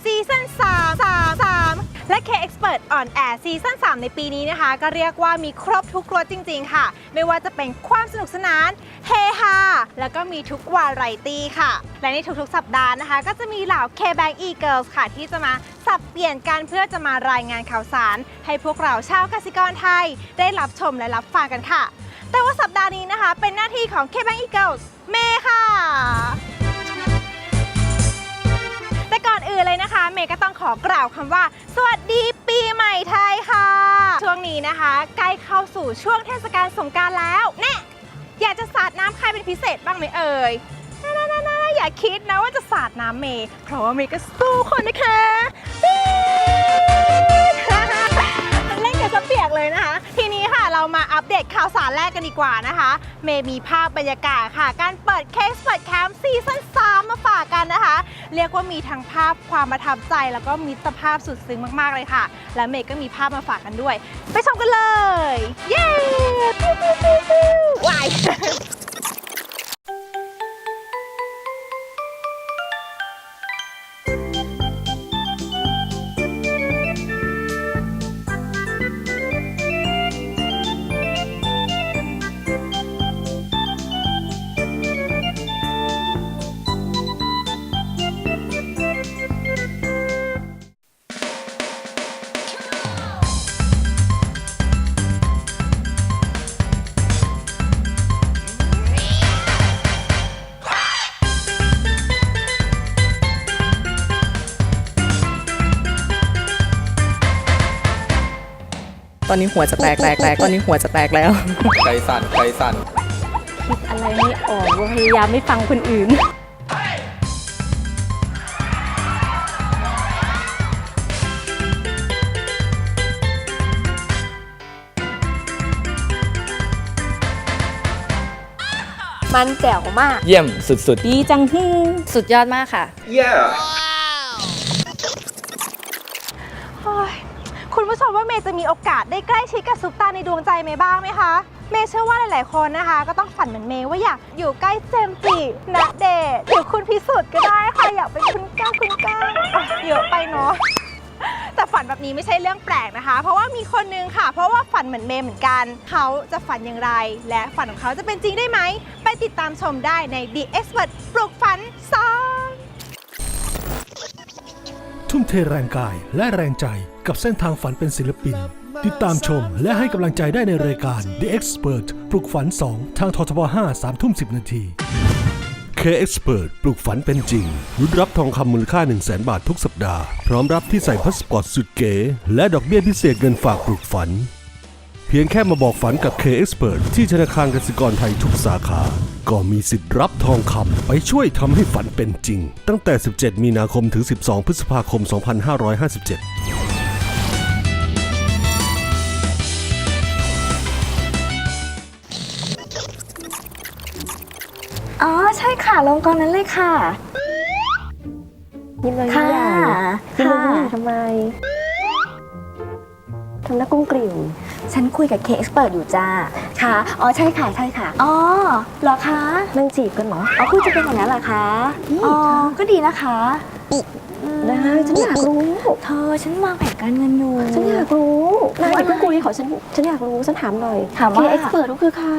on Air Season 3 3 3 และ K Expert on Air Season 3ในปีนี้นะคะ ก็เรียกว่ามีครบทุกรสจริง ๆ ค่ะ ไม่ว่าจะเป็นความสนุกสนาน เฮฮาแล้วก็มีทุกวาไรตี้ค่ะ และในทุกๆ สัปดาห์นะคะ ก็จะมีเหล่า K Bank E Girls ค่ะ ที่จะมาสับเปลี่ยนกันเพื่อจะมารายงานข่าวสาร ให้พวกเราชาวกสิกรไทย ได้รับชมและรับฟังกันค่ะ แต่ว่าสัปดาห์นี้นะคะ เป็นหน้าที่ของ K Bank E Girls เมย์ค่ะ แต่ก่อนอื่นเลยนะคะ เมย์ก็ต้องขอกล่าวคำว่า สวัสดีปีใหม่ไทยค่ะ ช่วงนี้นะคะ ใกล้เข้าสู่ช่วงเทศกาลสงกรารแล้วแน่อยากจะสาดน้ำใครเป็นพิเศษบ้างไหมเอ่ยน่าๆๆๆอย่าคิดนะว่าจะสาดน้ำเมย์เพราะว่าเมย์ก็สู้คนนะคะปี๊ด เล่นกันซะเปียกเลยนะคะ เรามาอัปเดตข่าวสารแรกกันดีกว่านะคะ เมย์มีภาพบรรยากาศค่ะ การเปิดเคสเปิดแคมป์ซีซั่น3มาฝากกันนะคะ เรียกว่ามีทั้งภาพความประทับใจ แล้วก็มิตรภาพสุดซึ้งมากๆเลยค่ะ และเมย์ก็มีภาพมาฝากกันด้วย ไปชมกันเลย เย้ว้าย ตอนนี้หัวจะแตกแตกแตกตอนนี้หัวจะแตกแล้ว ใจสั่นใจสั่นคิดอะไรไม่ออกว่าพยายามไม่ฟังคนอื่น มันแจ๋วมาก เยี่ยมสุดดีจังฮึ่งสุดยอดมากค่ะๆ yeah โอ้ยคุณ ผู้ชมว่าเมย์จะมีโอกาสได้ใกล้ชิดกับซุปตาในดวงใจเมย์บ้างไหมคะ เมย์เชื่อว่าหลาย ๆ คนนะคะ ก็ต้องฝันเหมือนเมย์ว่าอยากอยู่ใกล้เจมส์จีณเดชน์หรือคุณพิสุทธิ์ก็ได้ค่ะอยากเป็นคุณก้าวคุณก้าวอะเยอะไปเนาะ แต่ฝันแบบนี้ไม่ใช่เรื่องแปลกนะคะ เพราะว่ามีคนนึงค่ะ เพราะว่าฝันเหมือนเมย์เหมือนกัน เขาจะฝันอย่างไร และฝันของเขาจะเป็นจริงได้ไหม ไปติดตามชมได้ใน The Expert ปลุกฝันสอง ทุ่มเทแรงกายและแรงใจกับเส้นทางฝันเป็นศิลปิน ติดตามชมและให้กำลังใจได้ในรายการ The Expert ปลุกฝัน 2 ทางททบ5 3ทุ่ม 10 นาที K Expert ปลุกฝันเป็นจริงรุ้นรับทองคำมูลค่า 1 0 0 0 0แบาททุกสัปดาห์ พร้อมรับที่ใส่พาสปอร์ตสุดเก๋และดอกเบี้ยพิเศษเงินฝากปลุกฝัน เพียงแค่มาบอกฝันกับ K Expert ที่ธนาคารกสิกรไทยทุกสาขา ก็มีสิทธิ์รับทองคำไปช่วยทำให้ฝันเป็นจริง ตั้งแต่ 17 มีนาคมถึง 12 พฤษภาคม 2557อ๋อ ใช่ค่ะลงกองนั้นเลยค่ะ ยิ้มเลยยิ้ค่ะมใหญ่ยิ้มเลยค่ะยิ้มใหญ่ทำไมทำหน้ากุ้งกลิ่ว ฉันคุยกับเคเอ็กซ์เปิดอยู่จ้า ค่ะ อ๋อใช่ค่ะใช่ค่ะ อ๋อเหรอคะนั่งจีบกันเหรอ อ๋อคุณจะเป็นอย่างนั้นเหรอคะ อ๋อ ก็ดีนะคะอืม ได้ฉันอยากรู้ เธอฉันวางแผนการเงินอยู่ ฉันอยากรู้นายอย่าเพิ่งคุยขอฉันฉันอยากรู้ฉันถามหน่อยถามว่าเคเอ็กซ์เปิดเขาคือใคร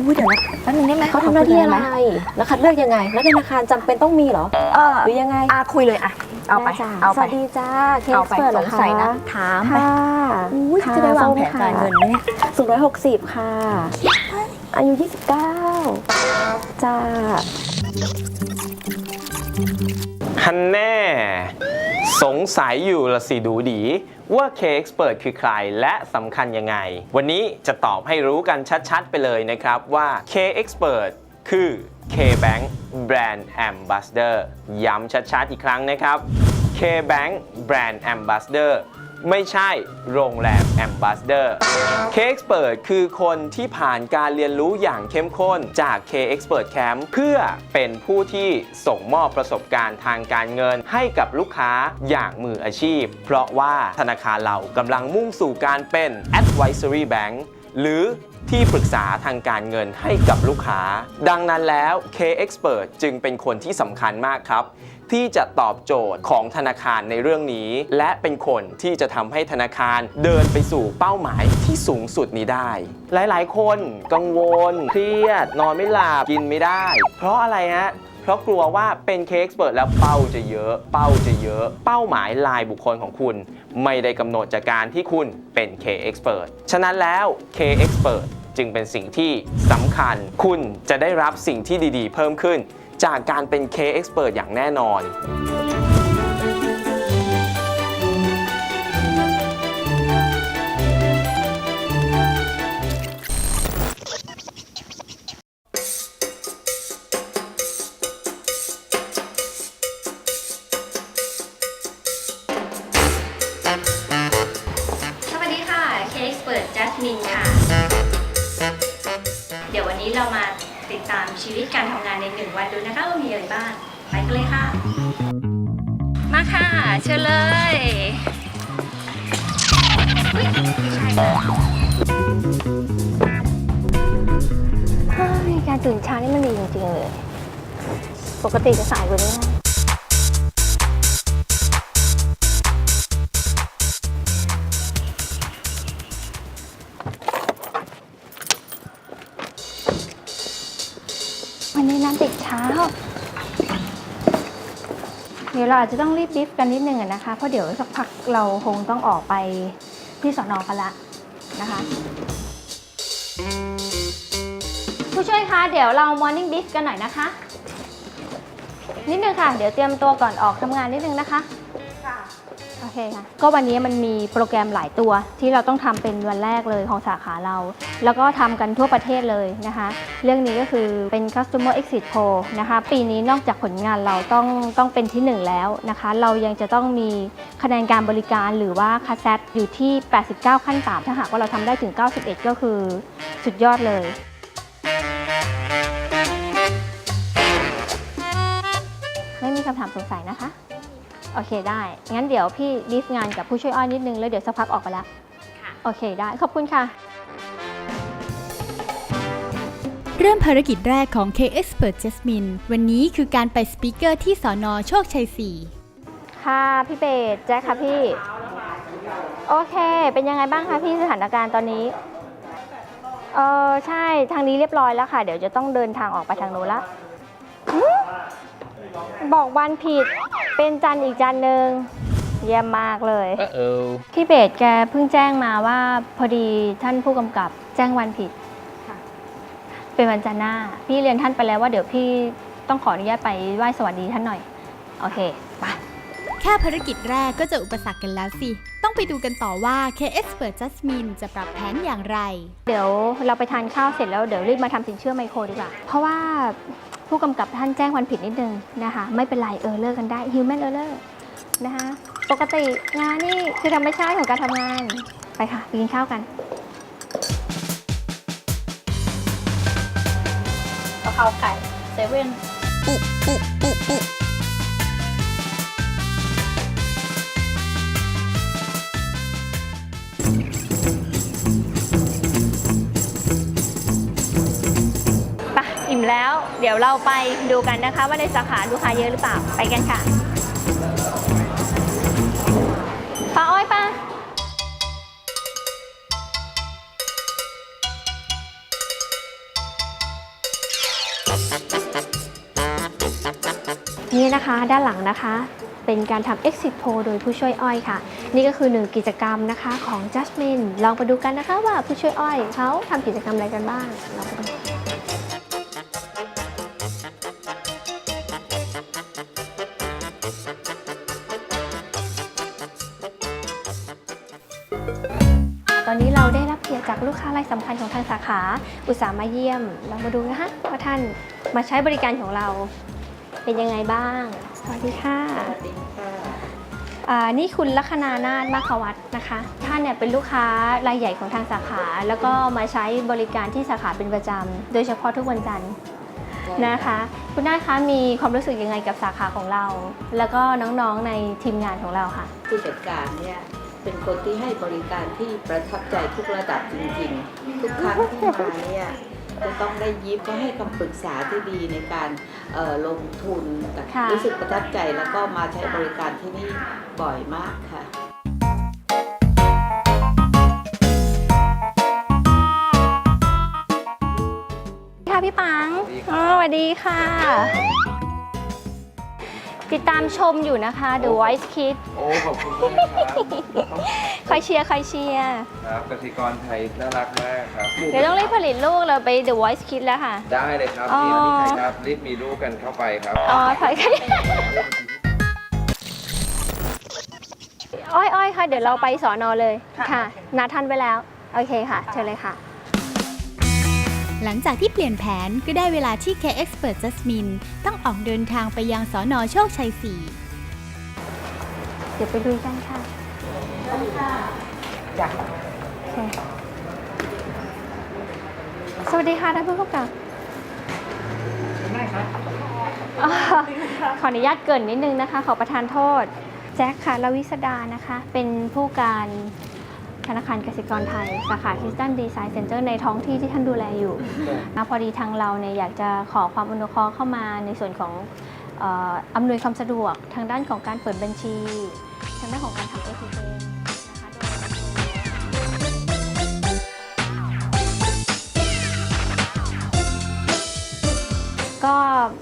อุ้ยเดี๋ยวนะแป๊บนึงได้ไหมเขาทำหน้าที่อะไรขคุยด้หมแล้วคัดเลือกยังไง แล้วธนาคารจำเป็นต้องมีเหรอเออหรือยังไงอะคุยเลยอะเอาไปด้จ้ะเอาสไปวัสดีจ้าเคเอาเอ็กไปซ์เปิดเหรสองคะสัยนะถามไปค่ะอุ้ยจะได้วางแผนการเงินไหมเนี่ยสูงร้อยหกสิบค่ะ อายุยี่สิบเก้าจ้า ฮันแน่ สงสัยอยู่ละสิดูดี ว่า K Expert คือใครและสำคัญยังไง วันนี้จะตอบให้รู้กันชัดๆ ไปเลยนะครับว่า K Expert คือ K Bank Brand Ambassador ย้ำชัดๆ อีกครั้งนะครับ K Bank Brand Ambassador ไม่ใช่โรงแรม Ambassador K Expert คือคนที่ผ่านการเรียนรู้อย่างเข้มข้นจาก K Expert Camp เพื่อเป็นผู้ที่ส่งมอบประสบการณ์ทางการเงินให้กับลูกค้าอย่างมืออาชีพ เพราะว่าธนาคารเรากำลังมุ่งสู่การเป็น Advisory Bank หรือที่ปรึกษาทางการเงินให้กับลูกค้า ดังนั้นแล้ว K Expert จึงเป็นคนที่สำคัญมากครับ ที่จะตอบโจทย์ของธนาคารในเรื่องนี้ และเป็นคนที่จะทำให้ธนาคารเดินไปสู่เป้าหมายที่สูงสุดนี้ได้ หลายๆ คนกังวล เครียด นอนไม่หลับกินไม่ได้ เพราะอะไรฮะเพราะกลัวว่าเป็นเคเอ็กซ์เปิดแล้วเป้าจะเยอะ เป้าจะเยอะ เป้าหมายลายบุคคลของคุณ ไม่ได้กำหนดจากการที่คุณเป็น K Expert ฉะนั้นแล้ว K Expert จึงเป็นสิ่งที่สำคัญ คุณจะได้รับสิ่งที่ดีๆ เพิ่มขึ้น จากการเป็น K Expert อย่างแน่นอนสวัสดีค่ะเคสเปิดจัสมินค่ะ เดี๋ยววันนี้เรามา ติดตามชีวิตการทำงานในหนึ่งวันดูนะคะว่ามีอะไรบ้าง ไปกันเลยค่ะ มาค่ะ เชิญเลยอุ๊ยไม่ใช่ค่ะเฮ้ยการตื่นเช้านี่มันดีจริงๆเลย ปกติจะสายกว่านี้นะ วันนี้น้ำติดเช้า เดี๋ยวเราอาจจะต้องรีบบิฟกันนิดนึงอะนะคะ เพราะเดี๋ยวสักพักเราคงต้องออกไปที่สอนอกันละนะคะ ผู้ช่วยคะ เดี๋ยวเรา Morning Brief กันหน่อยนะคะ นิดนึงค่ะ เดี๋ยวเตรียมตัวก่อนออกทำงานนิดนึงนะคะ โอเคค่ะ ก็วันนี้มันมีโปรแกรมหลายตัว ที่เราต้องทำเป็นวันแรกเลยของสาขาเรา แล้วก็ทำกันทั่วประเทศเลยนะคะ เรื่องนี้ก็คือเป็น customer exit poll นะคะ ปีนี้นอกจากผลงานเราต้องต้องเป็นที่หนึ่งแล้วนะคะ เรายังจะต้องมีคะแนนการบริการหรือว่าคาแซดอยู่ที่ 89 ขั้นต่ำถ้าหากว่าเราทำได้ถึง 91 ก็คือสุดยอดเลยไม่มีคำถามสงสัยนะคะ โอเคได้ งั้นเดี๋ยวพี่บีฟงานกับผู้ช่วยอ้อยนิดนึง แล้วเดี๋ยวสักพักออกไปละค่ะ โอเคได้ ขอบคุณค่ะ เริ่มภารกิจแรกของ K-Expert Jasmine วันนี้คือการไปสปีกเกอร์ที่สอนอโชคชัย 4 ค่ะพี่เบสแจ็คค่ะพี่ โอเค เป็นยังไงบ้างคะพี่สถานการณ์ตอนนี้ เออใช่ทางนี้เรียบร้อยแล้วค่ะ เดี๋ยวจะต้องเดินทางออกไปทางโน้นละหึ บอกวันผิด เป็นจันทร์อีกจันทร์หนึ่งเยี่ยมมากเลยพี่เบสแกเพิ่งแจ้งมาว่าพอดีท่านผู้กำกับแจ้งวันผิด เป็นวันจันทร์หน้า พี่เรียนท่านไปแล้วว่าเดี๋ยวพี่ต้องขออนุญาตไปไหว้สวัสดีท่านหน่อย โอเคไปแค่ภารกิจแรกก็จะอุปสรรคกันแล้วสิ ต้องไปดูกันต่อว่า K-Expert Jasmine จะปรับแผนอย่างไร เดี๋ยวเราไปทานข้าวเสร็จแล้วเดี๋ยวรีบมาทำสินเชื่อไมโครดีกว่า เพราะว่า ผู้กำกับท่านแจ้งวันผิดนิดนึงนะคะ ไม่เป็นไรเออเลิกกันได้ human error นะคะ ปกติงานนี่คือธรรมชาติของการทำงาน ไปค่ะไปกินข้าวกันกะเพราไก่เซเว่นไป เดี๋ยวเราไปดูกันนะคะ ว่าในสาขาลูกค้าเยอะหรือเปล่า ไปกันค่ะป้าอ้อยป้านี่นะคะด้านหลังนะคะเป็นการทำ exit poll โดยผู้ช่วยอ้อยค่ะ นี่ก็คือหนึ่งกิจกรรมนะคะของ Jasmine ลองไปดูกันนะคะว่าผู้ช่วยอ้อยเขาทำกิจกรรมอะไรกันบ้างลองไปดู ลูกค้ารายสำคัญของทางสาขา อุตส่าห์มาเยี่ยม เรามาดูนะคะว่าท่านมาใช้บริการของเราเป็นยังไงบ้าง สวัสดีค่ะอ่านี่คุณลัคนานาถมาควัตนะคะ ท่านเนี่ยเป็นลูกค้ารายใหญ่ของทางสาขา แล้วก็มาใช้บริการที่สาขาเป็นประจำ โดยเฉพาะทุกวันจันทร์นะคะ คุณนาคะมีความรู้สึกยังไงกับสาขาของเรา แล้วก็น้องๆในทีมงานของเราค่ะ ผู้จัดการเนี่ย เป็นคนที่ให้บริการที่ประทับใจทุกระดับจริงๆ ทุกครั้งที่มาเนี่ยจะต้องได้ยิบก็ให้คำปรึกษาที่ดีในการเอ่อลงทุนแต่ค่ะรู้สึกประทับใจแล้วก็มาใช้บริการที่นี่บ่อยมากค่ะค่ะพี่ปังอ๋อสวัสดีค่ะ ติดตามชมอยู่นะคะ The Voice Kids โอ้ขอบคุณมากครับคอยเชียร์คอยเชียร์ครับกสิกรไทยน่ารักมากครับเดี๋ยวต้องรีบผลิตลูกเราไป The Voice Kids แล้วค่ะ ได้เลยครับอ๋อพี่พี่ไทยครับรีบมีลูกกันเข้าไปครับอ๋อถอยกันอ้อยอ้อยค่ะ เดี๋ยวเราไปสอนอเลยค่ะนัดท่านไว้แล้ว โอเคค่ะ เชิญเลยค่ะ หลังจากที่เปลี่ยนแผนก็ได้เวลาที่ K Expert Jasmine ต้องออกเดินทางไปยังสอนอโชคชัย 4 เดี๋ยวไปดูกันค่ะจ้ะสวัสดีค่ะท่านผู้กำกับอ่าขออนุญาตเกรินนิดนึงนะคะ ขอประทานโทษ แจ็คค่ะลวิสดานะคะ เป็นผู้การ ธนาคารกสิกรไทย สาขาคิสตันดีไซน์เซ็นเตอร์ในท้องที่ที่ท่านดูแลอยู่นะพอดีทางเราเนี่ยอยากจะขอความอนุเคราะห์เข้ามาในส่วนของเอ่ออำนวยความสะดวกทางด้านของการเปิดบัญชี ทางด้านของการทำเอทีเนะคะก็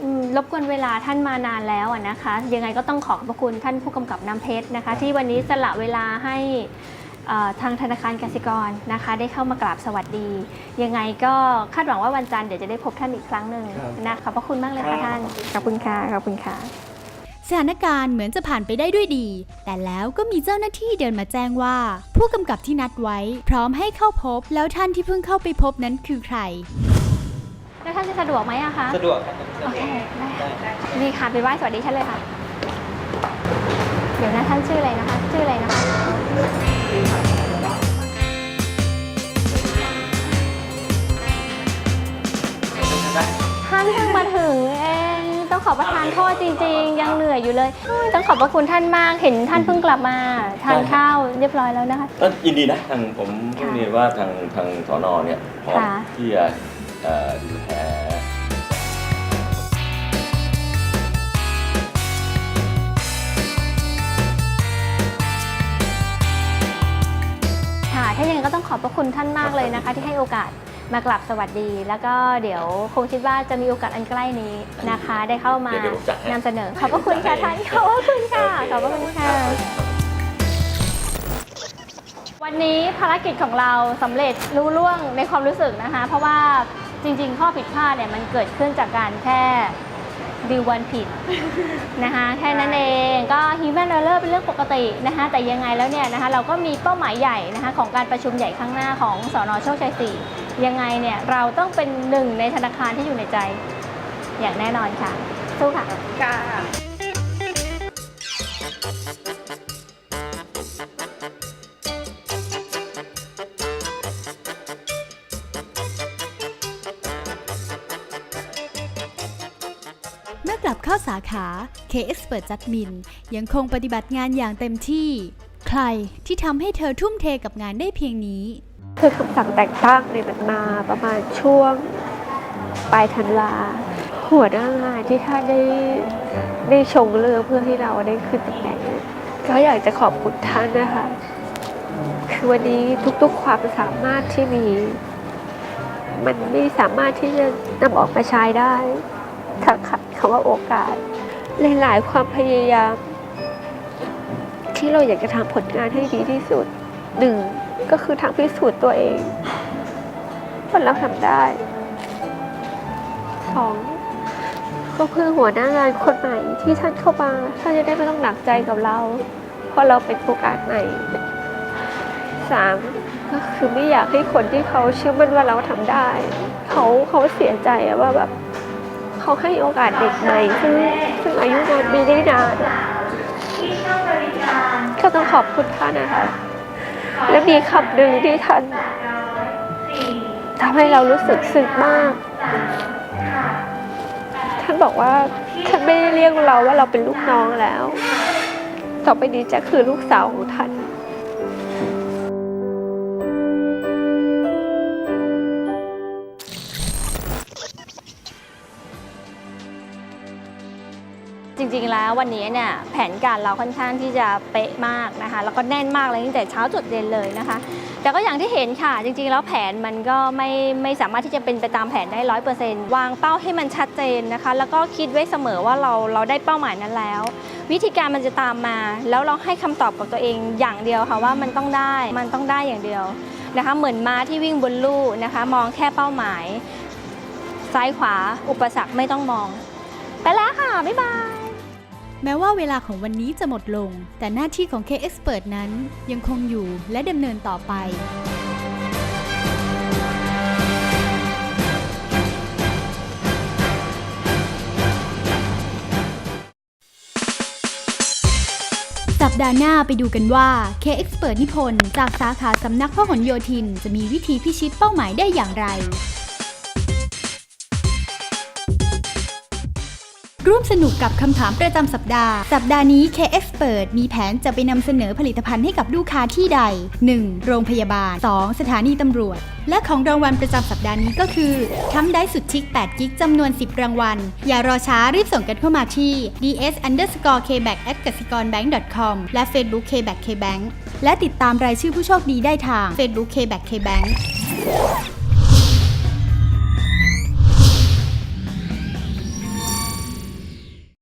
อืมรบกวนเวลาท่านมานานแล้วอะนะคะ ยังไงก็ต้องขอขอบพระคุณท่านผู้กำกับน้ำเพชรนะคะ ที่วันนี้สละเวลาให้เอ่อ ทางธนาคารกสิกรนะคะ ได้เข้ามากราบสวัสดี ยังไงก็คาดหวังว่าวันจันทร์เดี๋ยวจะได้พบท่านอีกครั้งหนึ่งนะขอบพระคุณมากเลยค่ะท่านขอบคุณค่ะขอบคุณค่ะสถานการณ์เหมือนจะผ่านไปได้ด้วยดี แต่แล้วก็มีเจ้าหน้าที่เดินมาแจ้งว่า ผู้กำกับที่นัดไว้ พร้อมให้เข้าพบ แล้วท่านที่เพิ่งเข้าไปพบนั้นคือใคร แล้วท่านจะสะดวกไหมอะคะสะดวกครับโอเคได้ดีค่ะไปไหว้สวัสดีท่านเลยค่ะ เดี๋ยวนะท่านชื่ออะไรนะคะ ชื่ออะไรนะคะานเพิ่งมาถึงเองต้องขอประทานโทษจริง ๆ ยังเหนื่อยอยู่เลยต้องขอบพระคุณท่านมากเห็นท่านเพิ่งกลับมาทานข้าวเรียบร้อยแล้วนะคะ ก็ยินดีนะทางผมเพิ่งเรียนว่าทางทางสอนอเนี่ยพร้อมค่ะ ที่จะเอ่อดูแลค่ะถ้าอย่างนั้นก็ต้องขอบพระคุณท่านมากเลยนะคะ ที่ให้โอกาส มากลับสวัสดี แล้วก็เดี๋ยวคงคิดว่าจะมีโอกาสอันใกล้นี้นะคะ ได้เข้ามาเดี๋ยวผมจัดให้ นำเสนอขอบพระคุณค่ะท่านขอบพระคุณค่ะขอบพระคุณค่ะ วันนี้ภารกิจของเราสำเร็จรู้ล่วงในความรู้สึกนะคะ เพราะว่าจริงๆ ข้อผิดพลาดเนี่ยมันเกิดขึ้นจากการแค่ ดิววันผิดนะคะแค่นั้นเองก็ human error เป็นเรื่องปกตินะคะแต่ยังไงแล้วเนี่ยนะคะเราก็มีเป้าหมายใหญ่นะคะของการประชุมใหญ่ข้างหน้าของสอนอโชคชัย4ยังไงเนี่ยเราต้องเป็นหนึ่งในธนาคารที่อยู่ในใจ อย่างแน่นอนค่ะสู้ค่ะเมื่ อกลับเข้าสาขา K Expert Jasmine ยังคงปฏิบัติงานอย่างเต็มที่ ใครที่ทำให้เธอทุ่มเทกับงานได้เพียงนี้ คือคำสั่งแต่งตั้งเนี่ยมันมาประมาณช่วงปลายธันวาหัวหน้างานที่ท่านได้ได้ชงเรืองเพื่อให้เราได้ขึ้นตำแหน่งก็อยากจะขอบคุณท่านนะคะ คือวันนี้ทุกๆความสามารถที่มี มันไม่สามารถที่จะนำออกมาใช้ได้ถ้าขาด คำว่าโอกาส หลาย ๆ ความพยายาม ที่เราอยากจะทำผลงานให้ดีที่สุดหนึ่งก็คือทางพิสูจน์ตัวเองว่าเราทำได้สองก็เพื่อหัวหน้างานคนใหม่ที่ท่านเข้ามาท่านจะได้ไม่ต้องหนักใจกับเรา เพราะเราเป็นโอกาสใหม่สามก็คือไม่อยากให้คนที่เขาเชื่อมั่นว่าเราทำได้ เขาเขาเสียใจว่าแบบ เขาให้โอกาสเด็กใหม่ ซึ่งซึ่งอายุงานไม่ได้นานก็ต้องขอบคุณท่านนะคะ และมีคำหนึ่งที่ท่านทำให้เรารู้สึกซึ้งมาก ท่านบอกว่าท่านไม่ได้เรียกเราว่าเราเป็นลูกน้องแล้ว ต่อไปนี้จะคือลูกสาวของท่าน จริงๆแล้ววันนี้เนี่ยแผนการเราค่อนข้างที่จะเป๊ะมากนะคะ แล้วก็แน่นมากเลยตั้งแต่เช้าจดเย็นเลยนะคะ แต่ก็อย่างที่เห็นค่ะจริงๆ แล้วแผนมันก็ไม่ไม่สามารถที่จะเป็นไปตามแผนได้ร้อยเปอร์เซ็นต์วางเป้าให้มันชัดเจนนะคะ แล้วก็คิดไว้เสมอว่าเราเราได้เป้าหมายนั้นแล้ว วิธีการมันจะตามมา แล้วเราให้คำตอบกับตัวเองอย่างเดียวค่ะว่ามันต้องได้มันต้องได้อย่างเดียวนะคะเหมือนม้าที่วิ่งบนลู่นะคะ มองแค่เป้าหมาย ซ้ายขวาอุปสรรคไม่ต้องมอง ไปแล้วค่ะ บ๊ายบาย แม้ว่าเวลาของวันนี้จะหมดลง แต่หน้าที่ของ K-Expert นั้นยังคงอยู่และดำเนินต่อไปสัปดาห์หน้าไปดูกันว่า K-Expert นิพนธ์จากสาขาสำนักพหลโยธิน จะมีวิธีพิชิตเป้าหมายได้อย่างไร ร่วมสนุกกับคำถามประจำสัปดาห์ สัปดาห์นี้ K-Expert มีแผนจะไปนำเสนอผลิตภัณฑ์ให้กับลูกค้าที่ใด 1. โรงพยาบาล 2. สถานีตำรวจ และของรางวัลประจำสัปดาห์นี้ก็คือทำได้สุดชิค 8 กิกจำนวน 10 รางวัล อย่ารอช้ารีบส่งกันเข้ามาที่ ds underscore kback at กสิกร bank com และ Facebook kback kbank และติดตามรายชื่อผู้โชคดีได้ทาง Facebook kback kbank